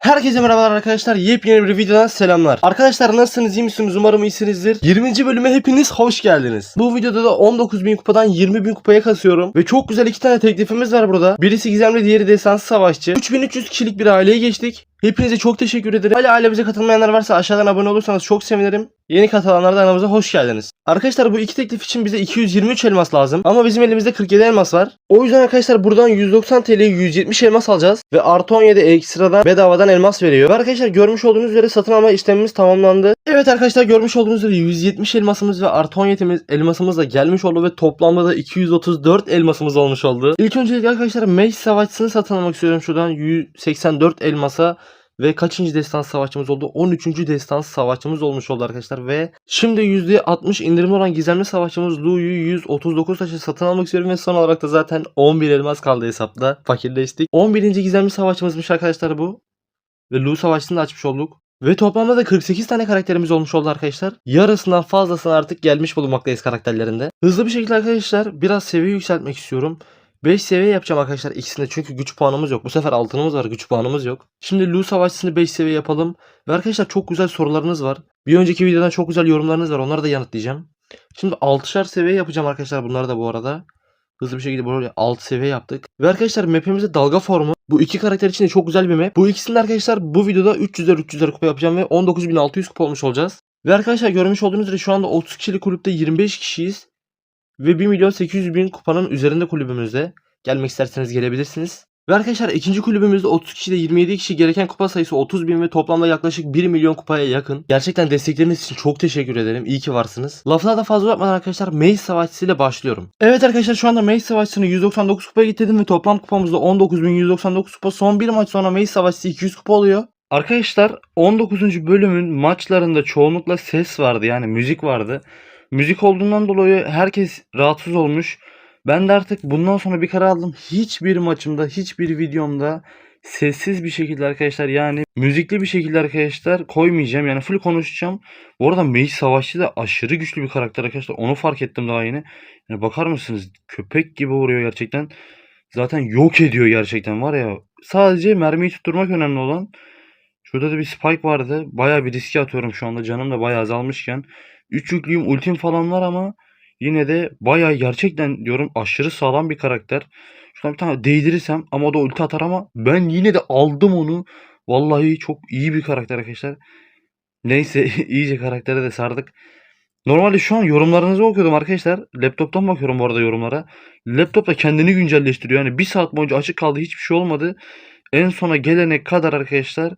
Herkese merhabalar arkadaşlar. Yepyeni bir videodan selamlar. Arkadaşlar nasılsınız? iyi misiniz? Umarım iyisinizdir. 20. bölüme hepiniz hoş geldiniz. Bu videoda da 19.000 kupadan 20.000 kupaya kasıyorum. Ve çok güzel iki tane teklifimiz var burada. Birisi gizemli, diğeri destansı savaşçı. 3300 kişilik bir aileye geçtik. Hepinize çok teşekkür ederim. Hala ailemize katılmayanlar varsa aşağıdan abone olursanız çok sevinirim. Yeni katılanlar da aramıza hoş geldiniz. Arkadaşlar bu iki teklif için bize 223 elmas lazım. Ama bizim elimizde 47 elmas var. O yüzden arkadaşlar buradan 190 TL 170 elmas alacağız. Ve artı 17 ekstradan bedavadan elmas veriyor. Ve arkadaşlar görmüş olduğunuz üzere satın alma işlemimiz tamamlandı. Evet arkadaşlar görmüş olduğunuz üzere 170 elmasımız ve artı 17 elmasımız da gelmiş oldu. Ve toplamda da 234 elmasımız olmuş oldu. İlk öncelikle arkadaşlar Mage savaşçısını satın almak istiyorum şuradan 184 elmasa. Ve kaçıncı destans savaşçımız oldu? 13. destans savaşçımız olmuş oldu arkadaşlar. Ve şimdi %60 indirimli olan gizemli savaşçımız Lu'yu 139 taşı satın almak istiyorum. Ve son olarak da zaten 11 elmas kaldı hesapta. Fakirleştik. 11. gizemli savaşçımızmış arkadaşlar bu. Ve Lu savaşçısını da açmış olduk. Ve toplamda da 48 tane karakterimiz olmuş oldu arkadaşlar. Yarısından fazlasını artık gelmiş bulunmaktayız karakterlerinde. Hızlı bir şekilde arkadaşlar biraz seviye yükseltmek istiyorum. 5 seviye yapacağım arkadaşlar ikisinde çünkü güç puanımız yok. Bu sefer altınımız var güç puanımız yok. Şimdi Lu savaşçısını 5 seviye yapalım. Ve arkadaşlar çok güzel sorularınız var. Bir önceki videodan çok güzel yorumlarınız var. Onları da yanıtlayacağım. Şimdi 6'şar seviye yapacağım arkadaşlar bunları da bu arada. Hızlı bir şekilde böyle 6 seviye yaptık. Ve arkadaşlar map'imizde dalga formu. Bu iki karakter için de çok güzel bir map. Bu ikisini arkadaşlar bu videoda 300'er 300'er kupa yapacağım ve 19.600 kupa olmuş olacağız. Ve arkadaşlar görmüş olduğunuz üzere şu anda 30 kişilik kulüpte 25 kişiyiz. Ve 1 milyon 800 bin kupanın üzerinde kulübümüzde. Gelmek isterseniz gelebilirsiniz. Ve arkadaşlar ikinci kulübümüzde 30 kişide 27 kişi gereken kupa sayısı 30 bin ve toplamda yaklaşık 1 milyon kupaya yakın. Gerçekten destekleriniz için çok teşekkür ederim. İyi ki varsınız. Lafı daha da fazla uzatmadan arkadaşlar Maze Savaşçısı ile başlıyorum. Evet arkadaşlar şu anda Maze Savaşçısını 199 kupaya getirdim ve toplam kupamızda 19.199 kupa. Son bir maç sonra Maze Savaşçısı 200 kupa oluyor. Arkadaşlar 19. bölümün maçlarında çoğunlukla ses vardı yani müzik vardı. Müzik olduğundan dolayı herkes rahatsız olmuş. Ben de artık bundan sonra bir karar aldım. Hiçbir maçımda, hiçbir videomda sessiz bir şekilde arkadaşlar yani müzikli bir şekilde arkadaşlar koymayacağım. Yani full konuşacağım. Bu arada Mage Savaşçı da aşırı güçlü bir karakter arkadaşlar. Onu fark ettim daha yeni. Yani bakar mısınız? Köpek gibi vuruyor gerçekten. Zaten yok ediyor gerçekten var ya. Sadece mermiyi tutturmak önemli olan. Şurada da bir spike vardı. Baya bir riske atıyorum şu anda. Canım da baya azalmışken. 3 yüklüyüm ultim falan var ama yine de bayağı gerçekten diyorum aşırı sağlam bir karakter. Şuradan bir tane değdirirsem ama o da ulti atar ama ben yine de aldım onu. Vallahi çok iyi bir karakter arkadaşlar. Neyse iyice karaktere de sardık. Normalde şu an yorumlarınızı okuyordum arkadaşlar. Laptoptan bakıyorum bu arada yorumlara. Laptop da kendini güncelleştiriyor. Yani bir saat boyunca açık kaldı hiçbir şey olmadı. En sona gelene kadar arkadaşlar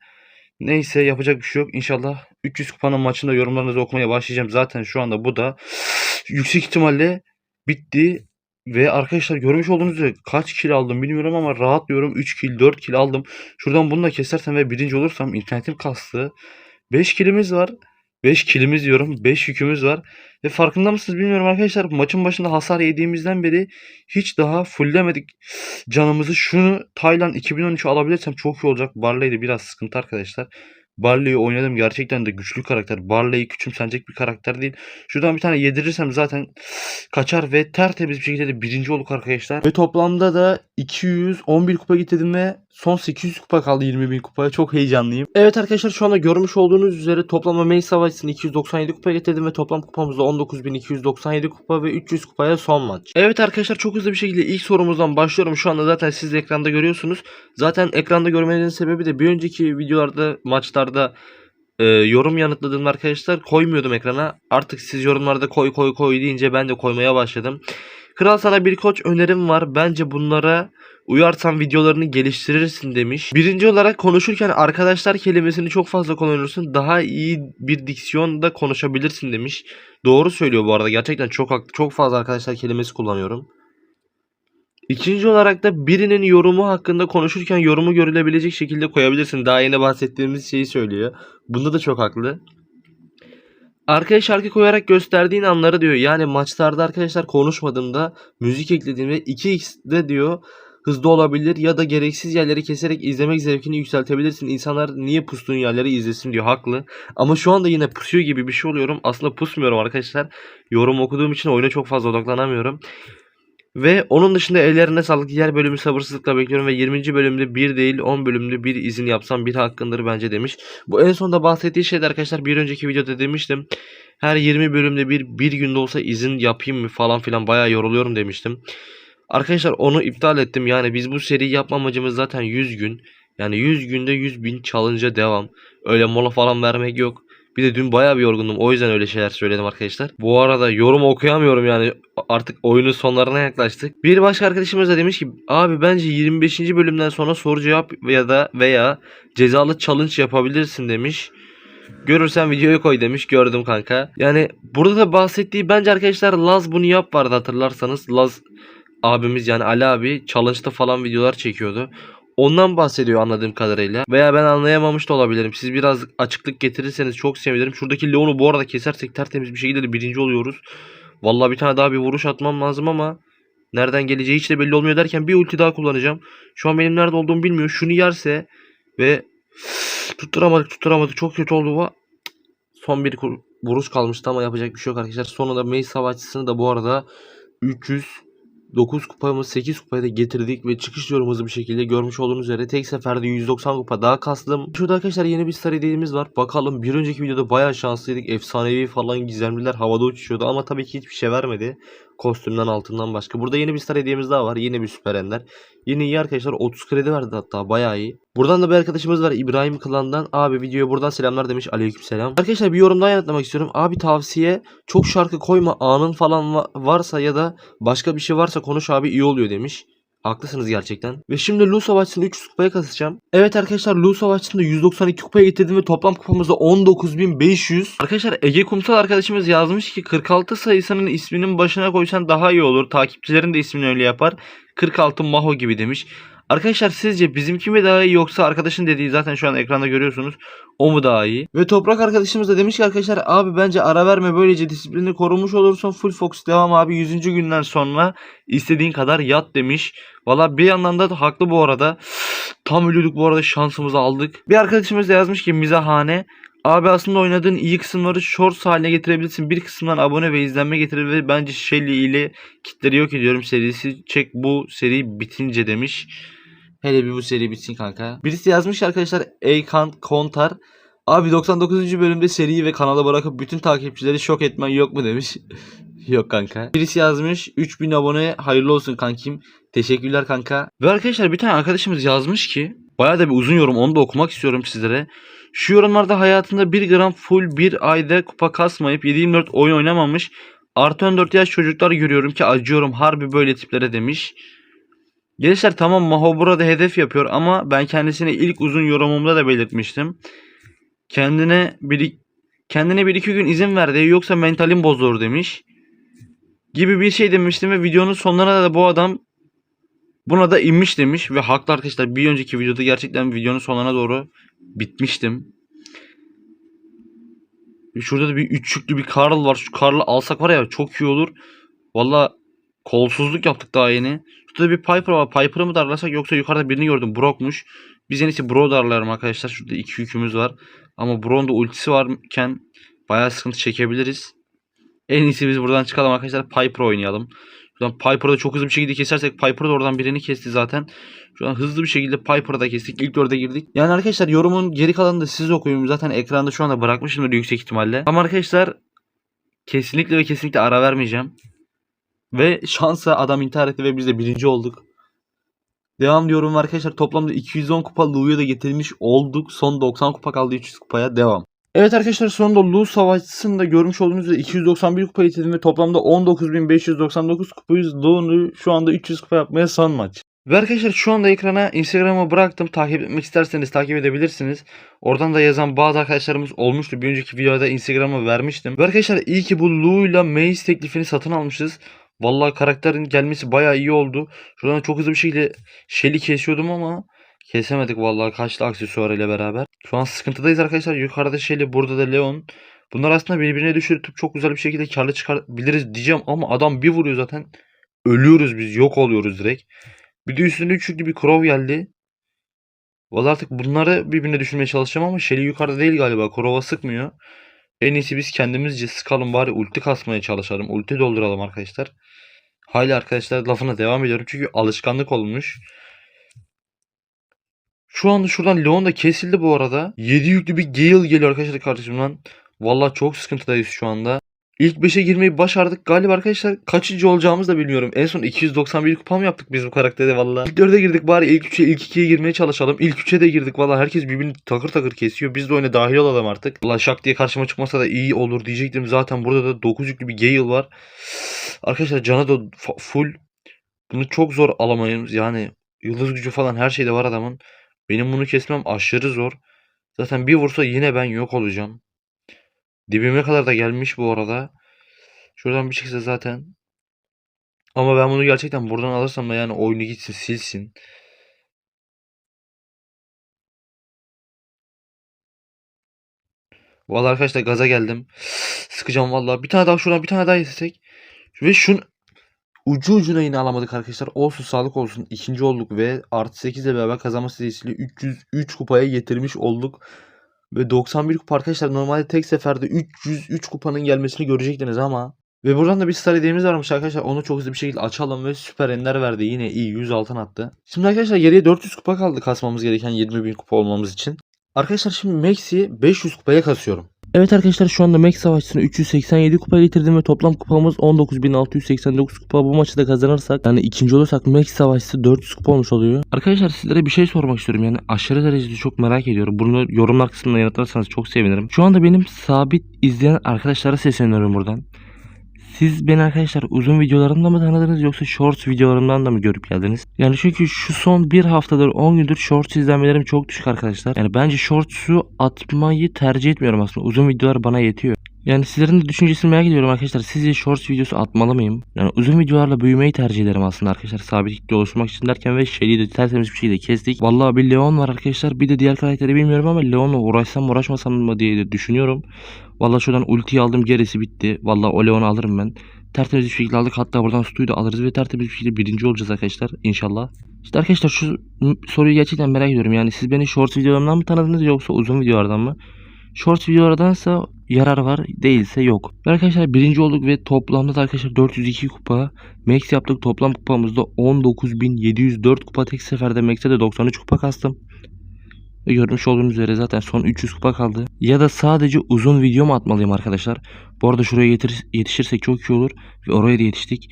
Neyse yapacak bir şey yok. İnşallah 300 kupanın maçında yorumlarınızı okumaya başlayacağım. Zaten şu anda bu da yüksek ihtimalle bitti. Ve arkadaşlar görmüş olduğunuz üzere kaç kill aldım bilmiyorum ama rahat diyorum 3 kill 4 kill aldım. Şuradan bunu da kesersem ve birinci olursam internetim kastı. 5 killimiz var. 5 killimiz diyorum. 5 yükümüz var. Ve farkında mısınız bilmiyorum arkadaşlar. Maçın başında hasar yediğimizden beri hiç daha fulllemedik canımızı. Şunu Tayland 2013'ü alabilirsem çok iyi olacak. Barley de biraz sıkıntı arkadaşlar. Barley'i oynadım. Gerçekten de güçlü karakter. Barley küçümsenecek bir karakter değil. Şuradan bir tane yedirirsem zaten kaçar ve tertemiz bir şekilde de birinci olduk arkadaşlar. Ve toplamda da 211 kupa getirdim ve son 800 kupa kaldı 20 bin kupaya. Çok heyecanlıyım. Evet arkadaşlar şu anda görmüş olduğunuz üzere toplamda Main Savaşçısını 297 kupa getirdim ve toplam kupamızda 19.297 kupa ve 300 kupaya son maç. Evet arkadaşlar çok hızlı bir şekilde ilk sorumuzdan başlıyorum. Şu anda zaten siz de ekranda görüyorsunuz. Zaten ekranda görmenizin sebebi de bir önceki videolarda maçlarda e, yorum yanıtladığım arkadaşlar koymuyordum ekrana. Artık siz yorumlarda koy koy koy deyince ben de koymaya başladım. Kral sana bir koç önerim var. Bence bunlara uyarsan videolarını geliştirirsin demiş. Birinci olarak konuşurken arkadaşlar kelimesini çok fazla kullanıyorsun. Daha iyi bir diksiyonda konuşabilirsin demiş. Doğru söylüyor bu arada. Gerçekten çok. Çok fazla arkadaşlar kelimesi kullanıyorum. İkinci olarak da birinin yorumu hakkında konuşurken yorumu görülebilecek şekilde koyabilirsin. Daha yeni bahsettiğimiz şeyi söylüyor. Bunda da çok haklı. Arkaya şarkı koyarak gösterdiğin anları diyor. Yani maçlarda arkadaşlar konuşmadığımda müzik eklediğimde 2x'de diyor hızlı olabilir ya da gereksiz yerleri keserek izlemek zevkini yükseltebilirsin. İnsanlar niye pustuğun yerleri izlesin diyor. Haklı. Ama şu anda yine pusuyor gibi bir şey oluyorum. Aslında pusmuyorum arkadaşlar. Yorum okuduğum için oyuna çok fazla odaklanamıyorum. Ve onun dışında ellerine sağlık. Diğer bölümü sabırsızlıkla bekliyorum ve 20. bölümde bir değil 10 bölümde bir izin yapsam bir hakkındır bence demiş. Bu en sonunda bahsettiği şeyde arkadaşlar bir önceki videoda demiştim. Her 20 bölümde bir bir günde olsa izin yapayım mı falan filan bayağı yoruluyorum demiştim. Arkadaşlar onu iptal ettim. Yani biz bu seriyi yapma amacımız zaten 100 gün. Yani 100 günde 100 bin challenge'a devam. Öyle mola falan vermek yok. Bir de dün bayağı bir yorgundum. O yüzden öyle şeyler söyledim arkadaşlar. Bu arada yorum okuyamıyorum yani. Artık oyunun sonlarına yaklaştık. Bir başka arkadaşımız da demiş ki abi bence 25. bölümden sonra soru cevap ya da veya cezalı challenge yapabilirsin demiş. Görürsen videoyu koy demiş. Gördüm kanka. Yani burada da bahsettiği bence arkadaşlar Laz bunu yap vardı hatırlarsanız. Laz abimiz yani Ali abi challenge'da falan videolar çekiyordu. Ondan bahsediyor anladığım kadarıyla. Veya ben anlayamamış da olabilirim. Siz biraz açıklık getirirseniz çok sevinirim. Şuradaki Leon'u bu arada kesersek tertemiz bir şekilde de birinci oluyoruz. Vallahi bir tane daha bir vuruş atmam lazım ama nereden geleceği hiç de belli olmuyor derken bir ulti daha kullanacağım. Şu an benim nerede olduğumu bilmiyor. Şunu yerse ve tutturamadık tutturamadık çok kötü oldu bu. Son bir vuruş kalmıştı ama yapacak bir şey yok arkadaşlar. Sonunda Mace savaşçısını da bu arada 300 9 kupamız 8 kupaya da getirdik ve çıkış yorumumuzu bir şekilde görmüş olduğunuz üzere tek seferde 190 kupa daha kastım. Şurada arkadaşlar yeni bir star hediyemiz var. Bakalım bir önceki videoda bayağı şanslıydık. Efsanevi falan gizemliler havada uçuşuyordu ama tabii ki hiçbir şey vermedi. Kostümden altından başka. Burada yeni bir star hediyemiz daha var. Yine bir süper ender. Yine iyi arkadaşlar 30 kredi verdi hatta bayağı iyi. Buradan da bir arkadaşımız var İbrahim Kılan'dan. Abi videoya buradan selamlar demiş. Aleykümselam. Arkadaşlar bir yorum daha yanıtlamak istiyorum. Abi tavsiye çok şarkı koyma anın falan va- varsa ya da başka bir şey varsa konuş abi iyi oluyor demiş. Haklısınız gerçekten. Ve şimdi Lu Savaşçı'nı 300 kupaya kasacağım. Evet arkadaşlar Lu Savaşçı'nı da 192 kupaya getirdim ve toplam kupamız da 19.500. Arkadaşlar Ege Kumsal arkadaşımız yazmış ki 46 sayısının isminin başına koysan daha iyi olur. Takipçilerin de ismini öyle yapar. 46 Maho gibi demiş. Arkadaşlar sizce bizimki mi daha iyi yoksa arkadaşın dediği zaten şu an ekranda görüyorsunuz. O mu daha iyi? Ve Toprak arkadaşımız da demiş ki arkadaşlar abi bence ara verme böylece disiplini korumuş olursun. Full Fox devam abi 100. günden sonra istediğin kadar yat demiş. Valla bir yandan da haklı bu arada. Tam ölüyorduk bu arada şansımızı aldık. Bir arkadaşımız da yazmış ki mizahane. Abi aslında oynadığın iyi kısımları shorts haline getirebilirsin. Bir kısımdan abone ve izlenme getirir ve bence Shelly ile kitleri yok ediyorum serisi. Çek bu seri bitince demiş. Hele bir bu seri bitsin kanka. Birisi yazmış arkadaşlar Eykan Kontar. Abi 99. bölümde seriyi ve kanala bırakıp bütün takipçileri şok etmen yok mu demiş. yok kanka. Birisi yazmış 3000 abone hayırlı olsun kankim. Teşekkürler kanka. Ve arkadaşlar bir tane arkadaşımız yazmış ki bayağı da bir uzun yorum onu da okumak istiyorum sizlere. Şu yorumlarda hayatında 1 gram full bir ayda kupa kasmayıp 7-24 oyun oynamamış. Artı 14 yaş çocuklar görüyorum ki acıyorum harbi böyle tiplere demiş. Gençler tamam Maho burada hedef yapıyor ama ben kendisine ilk uzun yorumumda da belirtmiştim. Kendine bir kendine bir iki gün izin ver diye yoksa mentalim bozulur demiş. Gibi bir şey demiştim ve videonun sonlarına da bu adam buna da inmiş demiş ve haklı arkadaşlar bir önceki videoda gerçekten videonun sonlarına doğru bitmiştim. Şurada da bir üçlüklü bir Karl var. Şu Karl'ı alsak var ya çok iyi olur. Valla kolsuzluk yaptık daha yeni. Şurada bir Piper var. Piper'ı mı darlasak yoksa yukarıda birini gördüm. Brock'muş. Biz en iyisi Bro darlayalım arkadaşlar. Şurada iki yükümüz var. Ama Bro'nun da ultisi varken bayağı sıkıntı çekebiliriz. En iyisi biz buradan çıkalım arkadaşlar. Piper oynayalım. Şuradan Piper'ı da çok hızlı bir şekilde kesersek Piper da oradan birini kesti zaten. Şu an hızlı bir şekilde Piper'ı da kestik. İlk dörde girdik. Yani arkadaşlar yorumun geri kalanını da siz okuyun. Zaten ekranda şu anda bırakmışımdır yüksek ihtimalle. Ama arkadaşlar kesinlikle ve kesinlikle ara vermeyeceğim. Ve şansa adam intihar etti ve biz de birinci olduk. Devam diyorum arkadaşlar. Toplamda 210 kupa Lu'ya da getirmiş olduk. Son 90 kupa kaldı 300 kupaya. Devam. Evet arkadaşlar sonunda Lu Savaşçısı'nı da görmüş olduğunuz üzere 291 kupa getirdim ve toplamda 19.599 kupayız. Lu'nu şu anda 300 kupa yapmaya son maç. Ve arkadaşlar şu anda ekrana Instagram'ı bıraktım. Takip etmek isterseniz takip edebilirsiniz. Oradan da yazan bazı arkadaşlarımız olmuştu. Bir önceki videoda Instagram'a vermiştim. Ve arkadaşlar iyi ki bu Lu'yla Maze teklifini satın almışız. Vallahi karakterin gelmesi bayağı iyi oldu. Şuradan çok hızlı bir şekilde Shelly kesiyordum ama kesemedik vallahi kaçlı aksesuarıyla beraber. Şu an sıkıntıdayız arkadaşlar. Yukarıda Shelly, burada da Leon. Bunlar aslında birbirine düşürtüp çok güzel bir şekilde karlı çıkarabiliriz diyeceğim ama adam bir vuruyor zaten. Ölüyoruz biz, yok oluyoruz direkt. Bir de üstüne çünkü bir Crow geldi. Vallahi artık bunları birbirine düşürmeye çalışacağım ama Shelly yukarıda değil galiba. Crow'a sıkmıyor. En iyisi biz kendimizce sıkalım bari ulti kasmaya çalışalım. Ulti dolduralım arkadaşlar. Hala arkadaşlar lafına devam ediyorum çünkü alışkanlık olmuş. Şu anda şuradan Leon da kesildi bu arada. 7 yüklü bir Gale geliyor arkadaşlar karşımdan. Vallahi çok sıkıntıdayız şu anda. İlk 5'e girmeyi başardık. Galiba arkadaşlar kaçıncı olacağımızı da bilmiyorum. En son 291 kupa mı yaptık biz bu karakterde valla. İlk 4'e girdik bari ilk 3'e ilk 2'ye girmeye çalışalım. İlk 3'e de girdik valla. Herkes birbirini takır takır kesiyor. Biz de oyuna dahil olalım artık. Valla şak diye karşıma çıkmasa da iyi olur diyecektim. Zaten burada da 9 yüklü bir Gale var. Arkadaşlar canı da full. Bunu çok zor alamayız. Yani yıldız gücü falan her şeyde var adamın. Benim bunu kesmem aşırı zor. Zaten bir vursa yine ben yok olacağım. Dibime kadar da gelmiş bu arada. Şuradan bir çıksa zaten. Ama ben bunu gerçekten buradan alırsam da yani oyunu gitsin silsin. Vallahi arkadaşlar gaza geldim. Sıkacağım vallahi. Bir tane daha şuradan bir tane daha yesek. Ve şun ucu ucuna yine alamadık arkadaşlar. Olsun sağlık olsun. İkinci olduk ve artı 8 ile beraber kazanma serisiyle 303 kupaya getirmiş olduk. Ve 91 kupa arkadaşlar normalde tek seferde 303 kupanın gelmesini görecektiniz ama ve buradan da bir star hediyemiz varmış arkadaşlar. Onu çok hızlı bir şekilde açalım ve süper ender verdi. Yine iyi 100 altın attı. Şimdi arkadaşlar geriye 400 kupa kaldı kasmamız gereken 20.000 kupa olmamız için. Arkadaşlar şimdi Max'i 500 kupaya kasıyorum. Evet arkadaşlar şu anda Max savaşçısını 387 kupaya getirdim ve toplam kupamız 19.689 kupa. Bu maçı da kazanırsak yani ikinci olursak Max savaşçısı 400 kupa olmuş oluyor. Arkadaşlar sizlere bir şey sormak istiyorum yani aşırı derecede çok merak ediyorum. Bunu yorumlar kısmında yanıtlarsanız çok sevinirim. Şu anda benim sabit izleyen arkadaşlara sesleniyorum buradan. Siz beni arkadaşlar uzun videolarımda mı tanıdınız yoksa shorts videolarımdan da mı görüp geldiniz? Yani çünkü şu son bir haftadır 10 gündür shorts izlenmelerim çok düşük arkadaşlar. Yani bence shorts'u atmayı tercih etmiyorum aslında. Uzun videolar bana yetiyor. Yani sizlerin de düşüncesini merak ediyorum arkadaşlar. Sizce shorts videosu atmalı mıyım? Yani uzun videolarla büyümeyi tercih ederim aslında arkadaşlar. Sabit kitle oluşturmak için derken ve şeyi de tertemiz bir şekilde kestik. Vallahi bir Leon var arkadaşlar. Bir de diğer karakteri bilmiyorum ama Leon'la uğraşsam uğraşmasam mı diye de düşünüyorum. Vallahi şuradan ultiyi aldım gerisi bitti. Vallahi o Leon'u alırım ben. Tertemiz bir şekilde aldık. Hatta buradan Stu'yu da alırız ve tertemiz bir şekilde birinci olacağız arkadaşlar inşallah. İşte arkadaşlar şu soruyu gerçekten merak ediyorum. Yani siz beni short videolarımdan mı tanıdınız yoksa uzun videolardan mı? Short videolardansa yarar var değilse yok. Ve arkadaşlar birinci olduk ve toplamda da arkadaşlar 402 kupa. Max yaptık toplam kupamızda 19.704 kupa tek seferde Max'e de 93 kupa kastım. Görmüş olduğunuz üzere zaten son 300 kupa kaldı. Ya da sadece uzun video mu atmalıyım arkadaşlar? Bu arada şuraya yetir- yetişirsek çok iyi olur. Ve oraya da yetiştik.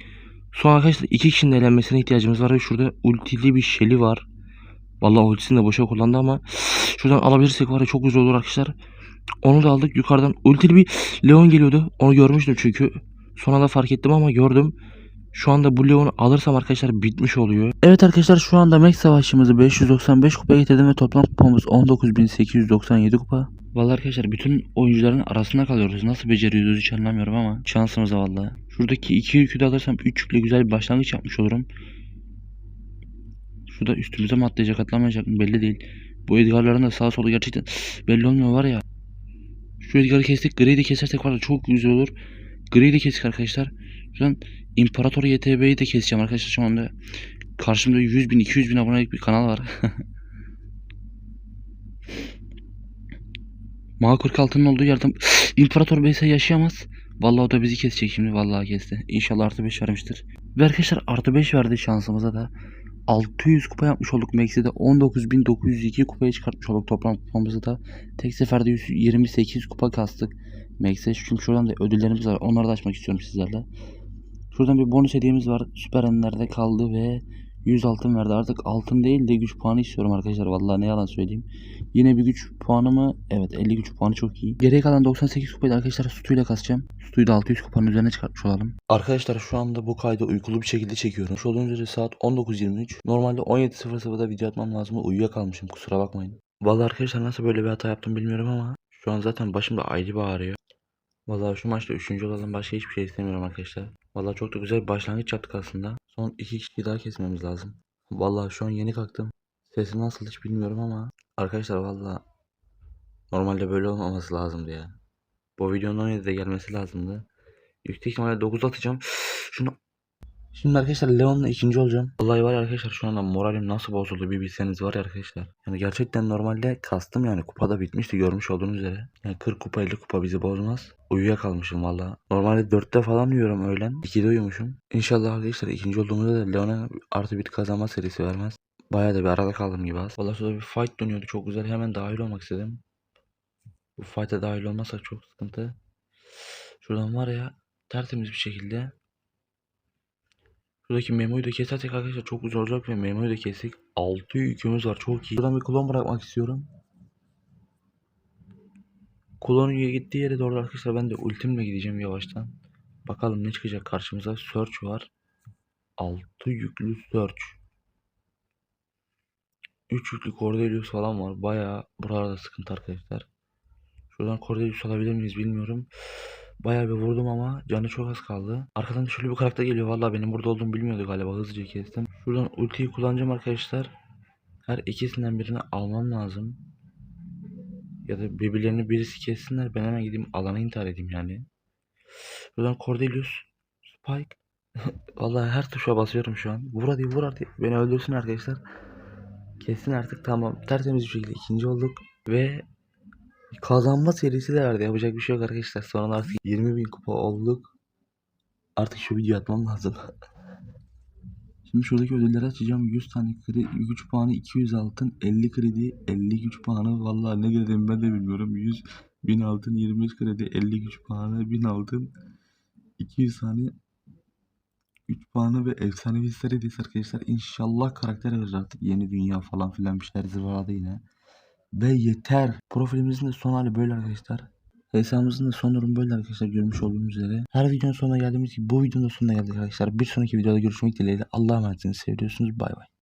Son arkadaşlar iki kişinin elenmesine ihtiyacımız var ve şurada ultili bir şeli var. Vallahi ultisini de boşa kullandı ama şuradan alabilirsek var ya çok güzel olur arkadaşlar. Onu da aldık yukarıdan. Ultili bir Leon geliyordu. Onu görmüştüm çünkü. Sonra da fark ettim ama gördüm. Şu anda bu Leon'u alırsam arkadaşlar bitmiş oluyor. Evet arkadaşlar şu anda Max savaşımızı 595 kupaya getirdim ve toplam kupamız 19.897 kupa. Vallahi arkadaşlar bütün oyuncuların arasında kalıyoruz. Nasıl beceriyoruz hiç anlamıyorum ama şansımıza vallahi. Şuradaki iki yükü de alırsam 3 yükle güzel bir başlangıç yapmış olurum. Şurada üstümüze mi atlayacak atlamayacak mı belli değil. Bu Edgar'ların da sağ solu gerçekten belli olmuyor var ya. Şu Edgar'ı kestik. Gri'yi de kesersek var çok güzel olur. Gri'yi de kestik arkadaşlar. Şu an İmparator YTB'yi de keseceğim arkadaşlar şu anda. Karşımda 100 bin 200 bin abonelik bir kanal var. Ma 46'nın olduğu yerden İmparator BS yaşayamaz. Vallahi o da bizi kesecek şimdi. Vallahi kesti. İnşallah artı 5 vermiştir. Ve arkadaşlar artı 5 verdi şansımıza da. 600 kupa yapmış olduk Max'e de 19.902 kupaya çıkartmış olduk toplam kupamızı da. Tek seferde 128 kupa kastık. Max'e çünkü şuradan da ödüllerimiz var. Onları da açmak istiyorum sizlerle. Şuradan bir bonus hediyemiz var. Süper Ender'de kaldı ve 100 altın verdi. Artık altın değil de güç puanı istiyorum arkadaşlar. Vallahi ne yalan söyleyeyim. Yine bir güç puanı mı? Evet 50 güç puanı çok iyi. Geriye kalan 98 kupayı da arkadaşlar Stu'yla kasacağım. Stu'yu da 600 kupanın üzerine çıkartmış olalım. Arkadaşlar şu anda bu kaydı uykulu bir şekilde çekiyorum. Şu olduğunuz üzere saat 19.23. Normalde 17.00'da video atmam lazım. Uyuyakalmışım kusura bakmayın. Vallahi arkadaşlar nasıl böyle bir hata yaptım bilmiyorum ama şu an zaten başımda ayrı bir ağrıyor. Vallahi şu maçta 3. olalım başka hiçbir şey istemiyorum arkadaşlar. Vallahi çok da güzel bir başlangıç yaptık aslında. Son 2 kişiyi daha kesmemiz lazım. Vallahi şu an yeni kalktım. Sesim nasıl hiç bilmiyorum ama arkadaşlar vallahi normalde böyle olmaması lazımdı ya. Bu videonun 17'de gelmesi lazımdı. Yüksek ihtimalle 9 atacağım. Şunu Şimdi arkadaşlar Leon'la ikinci olacağım. Vallahi var ya arkadaşlar şu anda moralim nasıl bozuldu bir bilseniz var ya arkadaşlar. Yani gerçekten normalde kastım yani kupada bitmişti görmüş olduğunuz üzere. Yani 40 kupa 50 kupa bizi bozmaz. Uyuyakalmışım valla. Normalde 4'te falan uyuyorum öğlen. 2'de uyumuşum. İnşallah arkadaşlar ikinci olduğumuzda da Leon'a artı bir kazanma serisi vermez. Bayağı da bir arada kaldım gibi az. Valla şurada bir fight dönüyordu çok güzel. Hemen dahil olmak istedim. Bu fight'a dahil olmazsak çok sıkıntı. Şuradan var ya tertemiz bir şekilde Şuradaki memoyu da kesersek arkadaşlar çok güzel olacak ve memoyu da kestik. 6 yükümüz var çok iyi. Buradan bir klon bırakmak istiyorum. Klonun gittiği yere doğru arkadaşlar ben de ultimle gideceğim yavaştan. Bakalım ne çıkacak karşımıza. Search var. 6 yüklü Search. 3 yüklü Cordelius falan var. Bayağı buralarda sıkıntı arkadaşlar. Şuradan Cordelius alabilir miyiz bilmiyorum. Bayağı bir vurdum ama canı çok az kaldı. Arkadan da şöyle bir karakter geliyor. Vallahi benim burada olduğumu bilmiyordu galiba. Hızlıca kestim. Şuradan ultiyi kullanacağım arkadaşlar. Her ikisinden birini almam lazım. Ya da birbirlerini birisi kessinler. Ben hemen gideyim alana intihar edeyim yani. Şuradan Cordelius. Spike. Vallahi her tuşa basıyorum şu an. Vur hadi vur hadi. Beni öldürsün arkadaşlar. Kessin artık tamam. Tertemiz bir şekilde ikinci olduk. Ve Kazanma serisi de verdi. Yapacak bir şey yok arkadaşlar. Sonra artık 20 bin kupa olduk. Artık şu videoyu atmam lazım. Şimdi şuradaki ödülleri açacağım. 100 tane kredi, güç puanı, 200 altın, 50 kredi, 50 güç puanı. Vallahi ne dedim ben de bilmiyorum. 100, 1000 altın, 25 kredi, 50 güç puanı, 1000 altın, 200 tane güç puanı ve efsanevi hediyesi arkadaşlar. İnşallah karakter verir artık. Yeni dünya falan filan bir şeyler zırvaladı yine. Ve yeter. Profilimizin de son hali böyle arkadaşlar. Hesabımızın da son durumu böyle arkadaşlar görmüş olduğunuz üzere. Her videonun sonuna geldiğimiz gibi bu videonun da sonuna geldik arkadaşlar. Bir sonraki videoda görüşmek dileğiyle. Allah'a emanetsiniz. Seviyorsunuz. Bay bay.